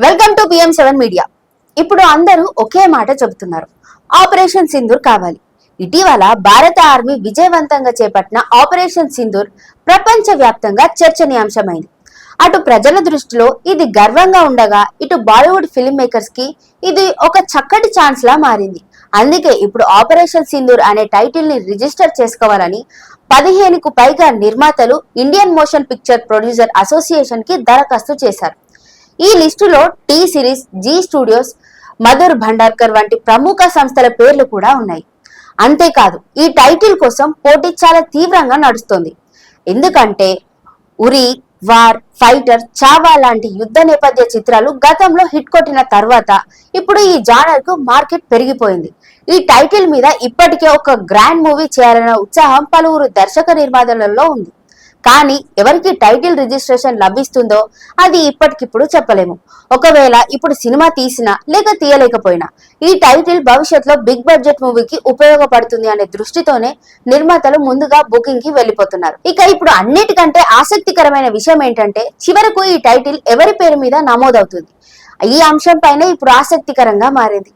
Welcome to PM seven media ఇప్పుడు అందరూ ఒకే మాట చెబుతున్నారు. ఆపరేషన్ సింధూర్ కావాలి. ఇటీవల భారత ఆర్మీ విజయవంతంగా చేపట్టిన ఆపరేషన్ సింధూర్ ప్రపంచ వ్యాప్తంగా చర్చనీయాంశమైంది. అటు ప్రజల దృష్టిలో ఇది గర్వంగా ఉండగా ఇటు బాలీవుడ్ ఫిల్మ్ మేకర్స్కి ఇది ఒక చక్కటి ఛాన్స్ లా మారింది. అందుకే ఇప్పుడు ఆపరేషన్ సింధూర్ అనే టైటిల్ని రిజిస్టర్ చేసుకోవాలని పదిహేనుకు పైగా నిర్మాతలు ఇండియన్ మోషన్ పిక్చర్ ప్రొడ్యూసర్ అసోసియేషన్కి దరఖాస్తు చేశారు. ఈ లిస్టులో T Series Zee Studios Madhur Bhandarkar వంటి ప్రముఖ సంస్థల పేర్లు కూడా ఉన్నాయి. అంతేకాదు ఈ టైటిల్ కోసం పోటీ చాలా తీవ్రంగా నడుస్తోంది. ఎందుకంటే ఉరి వార్ ఫైటర్ చావా లాంటి యుద్ధ నేపథ్య చిత్రాలు గతంలో హిట్ కొట్టిన తర్వాత ఇప్పుడు ఈ జానర్కు మార్కెట్ పెరిగిపోయింది. ఈ టైటిల్ మీద ఇప్పటికే ఒక గ్రాండ్ మూవీ చేయాలన్న ఉత్సాహం పలువురు దర్శక నిర్మాతలలో ఉంది. కానీ ఎవరికి టైటిల్ రిజిస్ట్రేషన్ లభిస్తుందో అది ఇప్పటికిప్పుడు చెప్పలేము. ఒకవేళ ఇప్పుడు సినిమా తీసినా లేక తీయలేకపోయినా ఈ టైటిల్ భవిష్యత్తులో బిగ్ బడ్జెట్ మూవీకి ఉపయోగపడుతుంది అనే దృష్టితోనే నిర్మాతలు ముందుగా బుకింగ్కి వెళ్ళిపోతున్నారు. ఇక ఇప్పుడు అన్నిటికంటే ఆసక్తికరమైన విషయం ఏంటంటే చివరకు ఈ టైటిల్ ఎవరి పేరు మీద నమోదవుతుంది. ఈ అంశం పైన ఇప్పుడు ఆసక్తికరంగా మారింది.